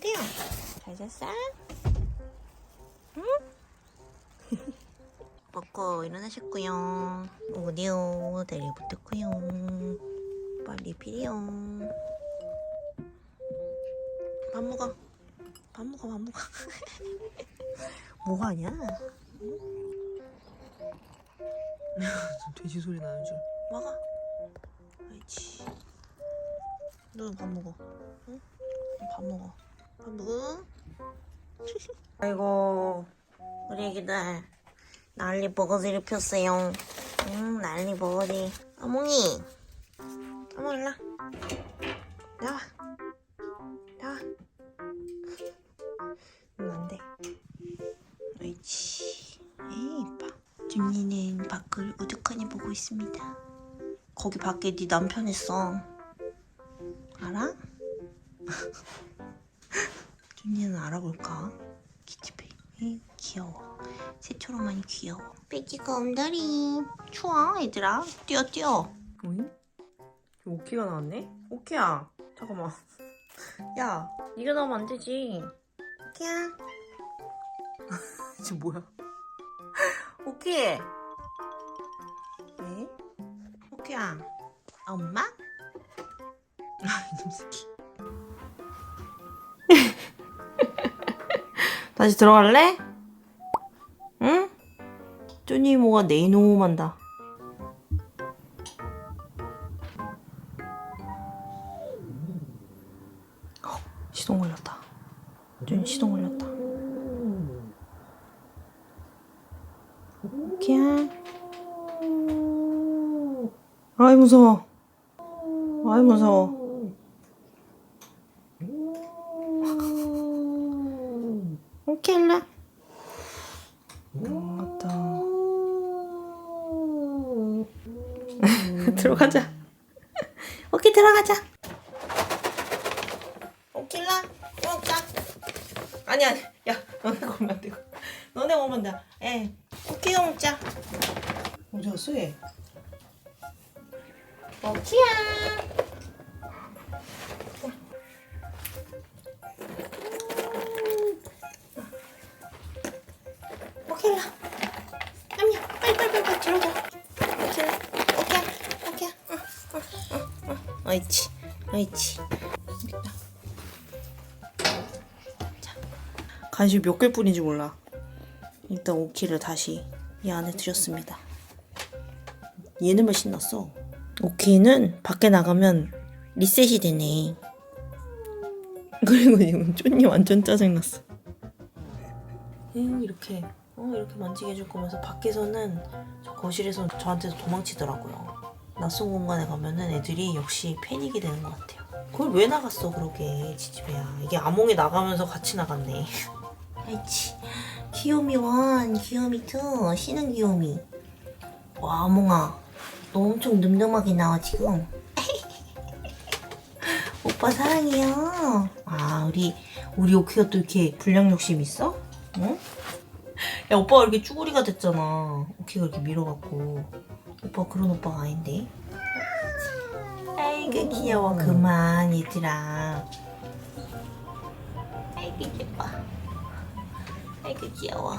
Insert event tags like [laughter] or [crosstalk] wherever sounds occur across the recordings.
어디야? 잘 잤어? 응? [laughs] 먹고 일어나셨고요. 어디요? 내일 붙었고요. 빨리 피리요. 밥 먹어. 밥 먹어, 밥 먹어. [laughs] 뭐 하냐? [laughs] 돼지 소리 나는 줄. 먹어. 아이치. 너는 밥 먹어. 응? 밥 먹어. 밥 먹어. [laughs] 아이고, 우리 애기들. 난리 버거지를 폈어요. 응, 난리 버거지. 어몽이. 어몽 와. 나와. 나와. 응, 안 돼. 아이치. 에이, 이뻐. 준이는 밖을 우두커니 보고 있습니다. 거기 밖에 네 남편 있어. 알아? [laughs] 준이는 알아볼까? 에이, 귀여워. 새초롬하니 귀여워. 빼기가 엄다리. 추워, 얘들아. 뛰어, 뛰어. 뭐니? 오키가 나왔네? 오키야. 잠깐만. [laughs] 야, 네가 나오면 안 되지. 오키야. [laughs] 지금 뭐야? [laughs] 오키. 왜? 오키야. 엄마? 아, 이놈 새끼. 다시 들어갈래? 응? 내 이놈한다. 어, 시동 걸렸다. 쪼니 시동 걸렸다. 오키야. 아이 무서워. 아이 무서워. 오케이 일로 왔다 들어가자. 오케이 들어가자. 일로 먹자 아니 아니. 야 너네 먹으면 안 되고. 너네 먹으면 돼에 오케이 먹자. 어디 갔어 얘 오키야. 응. 어이치, 어이치. 됐다. 간식 몇개 뿌린지 몰라 일단 오키를 다시 이 안에 들였습니다 얘는 왜 신났어 오키는 밖에 나가면 리셋이 되네 [laughs] 그리고 지금 쫀이 완전 짜증났어 에휴, 이렇게 어 이렇게 만지게 해줄 거면서 밖에서는 저 거실에서 저한테 도망치더라고요 낯선 공간에 가면은 애들이 역시 패닉이 되는 것 같아요 그걸 왜 나갔어 그러게 지지배야 이게 아몽이 나가면서 같이 나갔네 [laughs] 아이치. 귀요미 원, 귀요미 투, 쉬는 귀요미. 와, 몽아. 너 엄청 늠름하게 나와, 지금. [laughs] 오빠 사랑해요. 아, 우리, 우리 오키가 또 이렇게 불량 욕심 있어? 응? 야 오빠가 이렇게 쭈구리가 됐잖아 오키가 이렇게 밀어갖고 오빠 그런 오빠가 아닌데 아이고, 귀여워. 그만, 얘들아. 아이고, 예뻐. 아이고, 귀여워.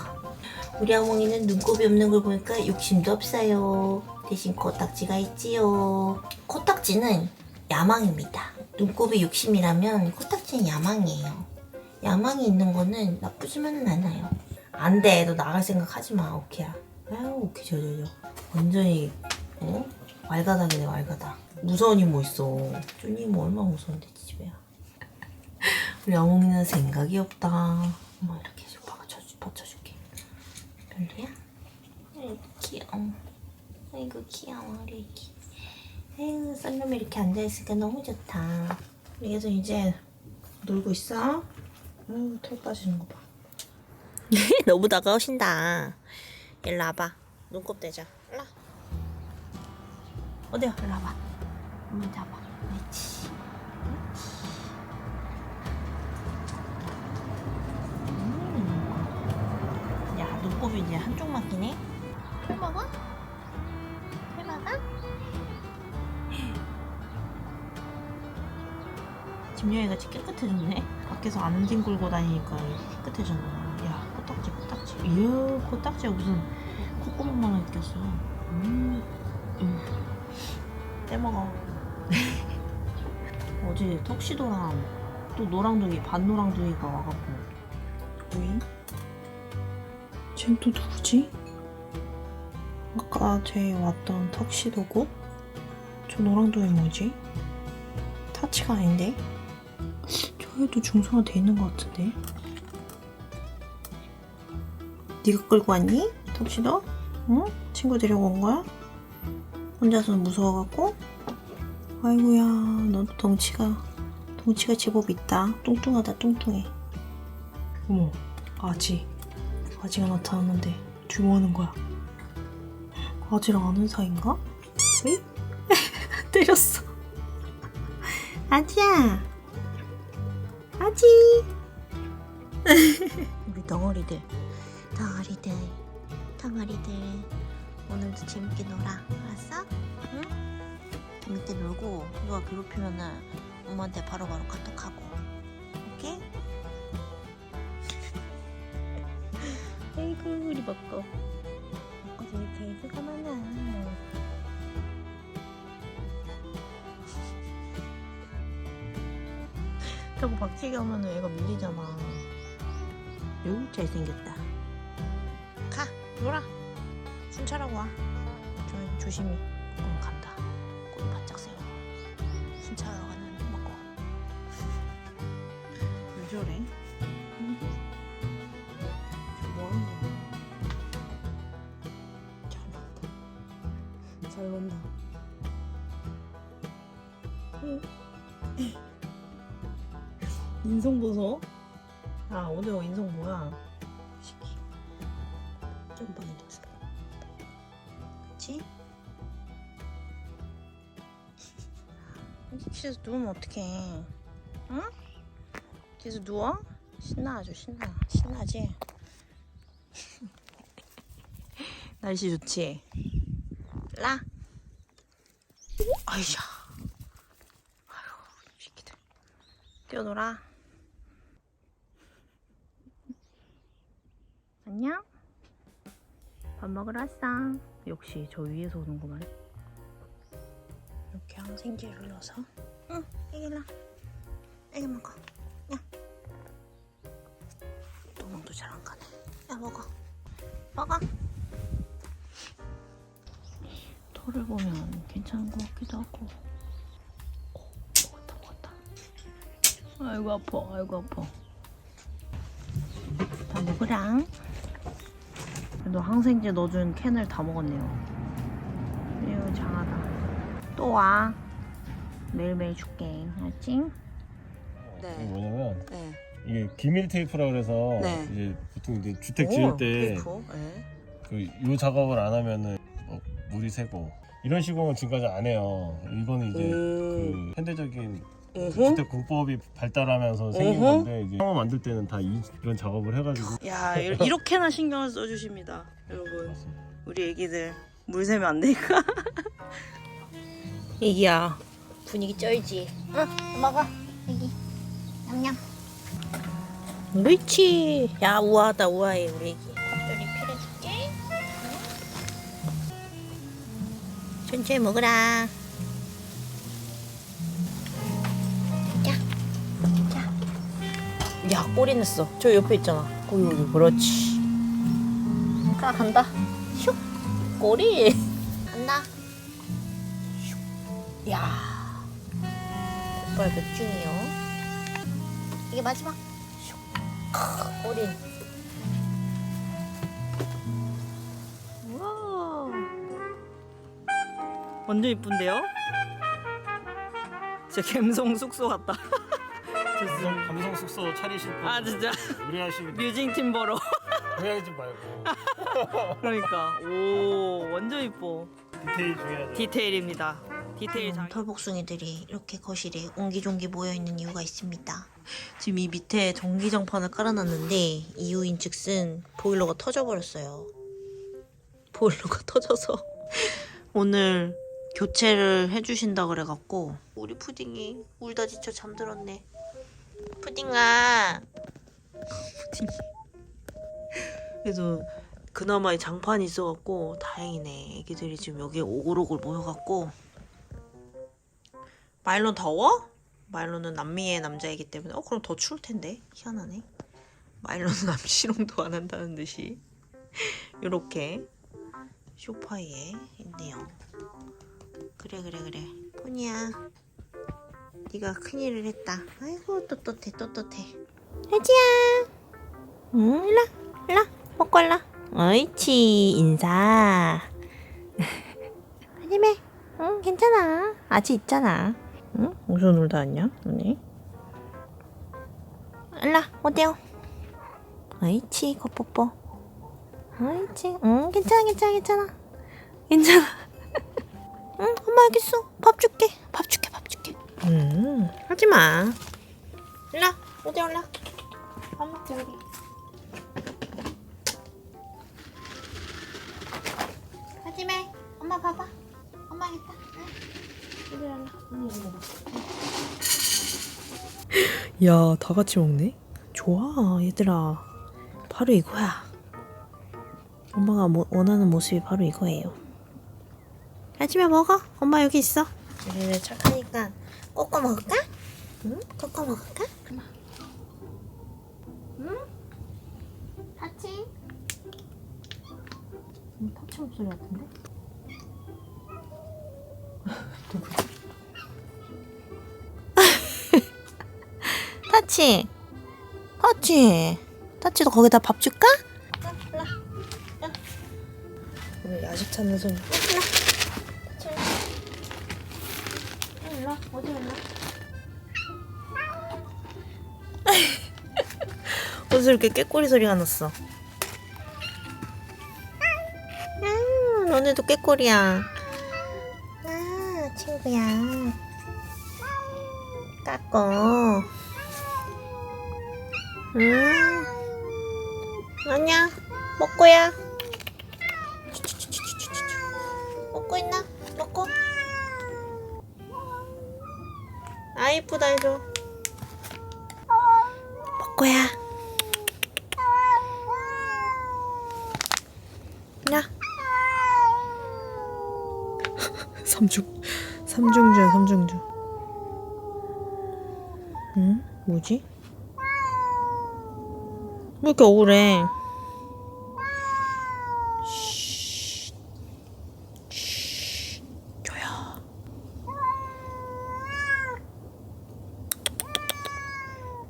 우리 아몽이는 눈곱이 없는 걸 보니까 욕심도 없어요. 대신 코딱지가 있지요. 코딱지는 야망입니다. 눈곱이 욕심이라면 코딱지는 야망이에요. 야망이 있는 거는 나쁘지만은 않아요. 안 돼. 너 나갈 생각 하지 마, 오키야. 아유, 오키, 저, 저, 저. 완전히, 어? 왈가닥이네, 왈가닥. 무서운 이모 있어. 쫀이 이모 얼마나 무서운데, 지집애야. [laughs] 우리 아몽이는 생각이 없다. 엄마 이렇게 해서 오빠가 쳐주, 받쳐줄게. 별로야? 아이고, 귀여워. 아이고, 귀여워, 우리 애기. 아이고, 썬룸에 이렇게 앉아있으니까 너무 좋다. 그래서 이제 놀고 있어? 아유, 털 빠지는 거 봐. [laughs] 너무 다가오신다. 일로 와봐. 눈곱 대자. 일로 와. 어디야? 일로 와봐. 한번 잡아. 그렇지. 음. 야, 눈곱이 이제 한쪽 막히네. 털 먹어? 털 먹어? [laughs] 같이 깨끗해졌네. 밖에서 안 뒹굴고 다니니까 깨끗해졌네. 이야, 코딱지에 무슨 콧구멍만 느꼈어. 음, 음. 떼먹어. [laughs] 어제 턱시도랑 또 노랑둥이, 반노랑둥이가 와갖고. 뭐임? 쟨또 누구지? 아까 쟤 왔던 턱시도고? 저 노랑둥이 뭐지? 타치가 아닌데? 저 애도 중성화 돼 있는 것 같은데? 네가 끌고 왔니? 턱시도? 응? 친구 데리고 온 거야? 혼자서 무서워갖고? 아이고야 너도 덩치가 덩치가 제법 있다 뚱뚱하다 뚱뚱해 어머 아지 아지가 나타났는데 주모하는 거야 아지랑 아는 사이인가? 왜? [laughs] 때렸어 아지야 아지 우리 덩어리들 덩어리들, 덩어리들. 오늘도 재밌게 놀아. 알았어? 응? 재밌게 놀고 누가 괴롭히면은 엄마한테 바로바로 카톡하고. 오케이? [laughs] 아이고 우리 먹고 어디 이렇게 애교가 많아. 자꾸 박치기 하면 애가 밀리잖아 요 잘생겼다. 가 놀아 순찰하고 와 조, 조심히 응, 간다. 꼬리 바짝 세워. 순찰하러 가는 먹고. 왜 저래? 뭐 하는 거야? 잘. 잘 논다. [laughs] 인성 보소? 아 오늘 인성 뭐야? 집에서 누우면 어떡해? 응? 집에서 누워? 신나 아주 신나. 신나지? [laughs] 날씨 좋지? 라? 아이샤. 아유, 이 새끼들. 뛰어놀아. 안녕? 밥 먹으러 왔어. 역시 저 위에서 오는구만. 이렇게 항생제를 넣어서 응, 애기라. 애기 먹어. 야. 도망도 잘 안 가네. 야, 먹어. 먹어. 털을 보면 괜찮은 것 같기도 하고 오, 먹었다 먹었다 아이고 아파 아이고 아파 다 먹으랑 그래도 항생제 넣어준 캔을 다 먹었네요 이거 장하다 또 와 매일매일 줄게 알지? 이게 네. 뭐냐면 네. 이게 기밀 테이프라 그래서 네. 이제 보통 이제 주택 지을 때그요 네. 작업을 안 하면은 뭐 물이 새고 이런 시공은 지금까지 안 해요. 이거는 이제 그 현대적인 주택 공법이 발달하면서 생긴 어허. 건데 이제 상호 만들 때는 다 이, 런 작업을 해가지고 야 이렇게나 신경을 써주십니다 여러분 우리 애기들 물 새면 안 되니까 [laughs] 애기야 분위기 쩔지? 응, 먹어. 애기. 냠냠. 그렇지 야 우아하다 우아해 우리 애기 좀 리필해줄게. 천천히 먹으라. 야 꼬리 냈어 저 옆에 있잖아 거기 거기 그렇지 가 간다 슉 꼬리 야 오빠 몇 중이요? 이게 마지막. 슉. 꼬리. 우와 완전 이쁜데요? 진짜 갬성 숙소 같다 감성, 감성 숙소 차리실 분 아 진짜 의뢰하시면 뮤징 팀버로 의뢰하지 말고 [laughs] 그러니까 오 완전 이뻐 디테일 중요하죠. 디테일입니다 디테일 장 털복숭이들이 이렇게 거실에 옹기종기 모여 있는 이유가 있습니다. 지금 이 밑에 전기장판을 깔아놨는데 이유인 즉슨 보일러가 터져버렸어요. 보일러가 [laughs] 터져서 오늘 교체를 해주신다 그래갖고 우리 푸딩이 울다 지쳐 잠들었네. 푸딩아. 푸딩. 그래서 그나마 이 장판이 있어갖고 다행이네. 애기들이 지금 여기에 오글오글 모여갖고 마일론 더워? 마일론은 남미의 남자이기 때문에 어 그럼 더 추울 텐데 희한하네. 마일론은 [laughs] 남시롱도 안 한다는 듯이 [laughs] 이렇게 소파에 있네요. 그래 그래 그래 포니야 네가 큰일을 했다. 아이고 떳떳해 떳떳해. 혜지야. 응 일라 일라 먹고 일라. 옳지 인사. [laughs] 하지매. 응 괜찮아. 아직 있잖아. 응 어디서 놀다 왔냐 언니? 일라 어때요? 옳지 겉뽀뽀. 옳지 응 괜찮아 괜찮아 괜찮아 괜찮아. [laughs] 응, 엄마 여기 있어. 밥 줄게. 밥 줄게, 밥 줄게. 음, 하지 마. 일라, 어디 올라. 밥 먹자 우리. 하지 마. 엄마 봐봐. 엄마 있다. 응. 어디 올라. 언니 이거 먹어. [laughs] 야, 다 같이 먹네. 좋아, 얘들아. 바로 이거야. 엄마가 뭐, 원하는 모습이 바로 이거예요. 아침에 먹어. 엄마 여기 있어. 우리는 착하니까 꼬꼬 먹을까? 응? 꼬꼬 먹을까? 그만. 응? 음, 타치 목소리 같은데? 누구지? [laughs] 타치! 타치! 타치도 거기다 밥 줄까? 오늘 야식 찾는 손. 어디? 어디서 이렇게 깨꼬리 소리가 났어? 음, 너네도 깨꼬리야. 아, 친구야. 까꼬. 음, 아니야. 먹고야. 먹고 있나? 먹고. 아 이쁘다 해줘 먹고야 야 [laughs] 삼중 삼중주야 삼중주 응? 뭐지? 왜 이렇게 억울해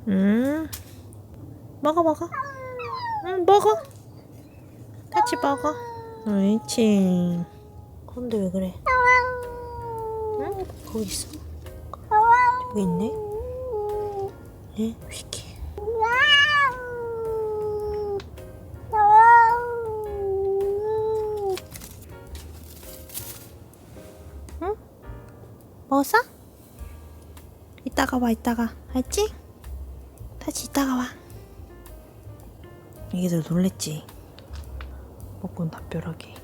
음. 먹어 먹어. 응 먹어. 같이 먹어. 옳지. 근데 왜 그래? 응? 거기 있어. 여기 있네. 예? 위키. 먹었어? 이따가 와 이따가 알지? 다시 이따가 와. 애기들 놀랬지. 먹고는 답변하게.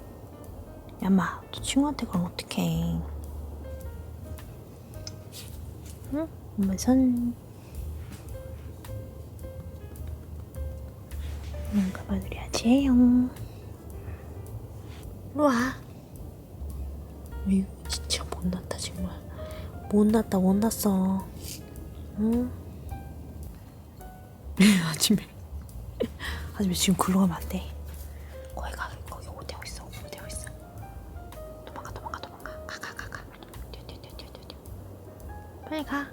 야마, 너 친구한테 그럼 어떡해. 응? 엄마 손. 응, 가봐드려야지 해요. 일로 와. 이거 진짜 못났다 정말. 못났다 못났어. 응? [laughs] 아침에 아침에 지금 글로 가면 안 돼. 거기 가 거기 오대고 있어 오대고 있어. 도망가 도망가 도망가 가 가 가 가. 뛰어 뛰어 뛰어 뛰어 뛰어. 빨리 가.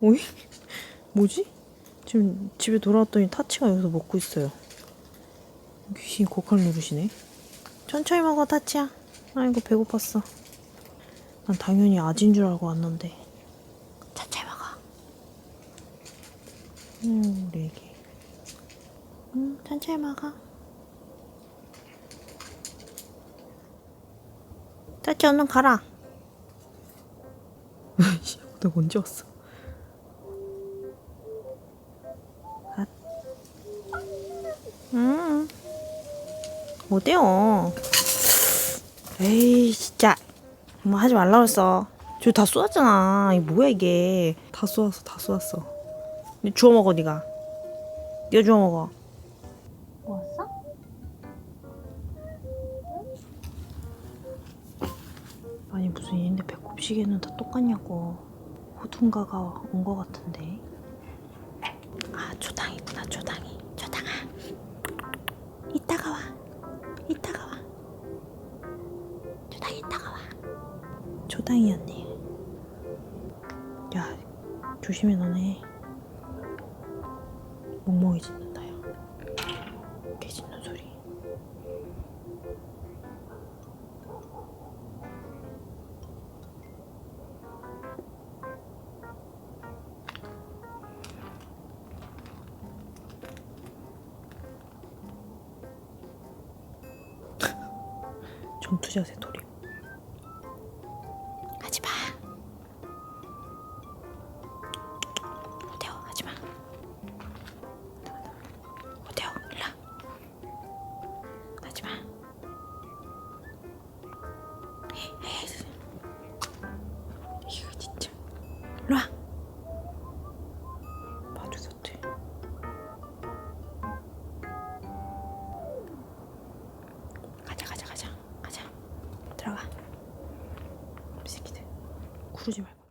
오이? [laughs] 뭐지? 지금 집에 돌아왔더니 타치가 여기서 먹고 있어요. 귀신 고칼 누르시네. 천천히 먹어 타치야. 아이고 배고팠어. 난 당연히 아진 줄 알고 왔는데. 천천히 먹어. 음 우리 애기. 음 천천히 먹어. 짜치 얼른 가라. [laughs] 너 언제 왔어? 아. 음 어때요? 에이 진짜 뭐 하지 말라 그랬어. 저다 쏘았잖아. 이게 뭐야 이게? 다 쏘았어, 다 쏘았어. 니 주워 먹어 니가. 니가 주워 먹어. 왔어? 아니 무슨 얘네 배꼽 시계는 다 똑같냐고. 호둔가가 온 거 같은데. 아 조당이구나 조당이. 조당아. 이따가 와. 이따가 와. 조당 이따가 와. 조당이었네. 야 조심해 너네. 멍멍이 짖는다 전투 자세 돌입. 가자 가자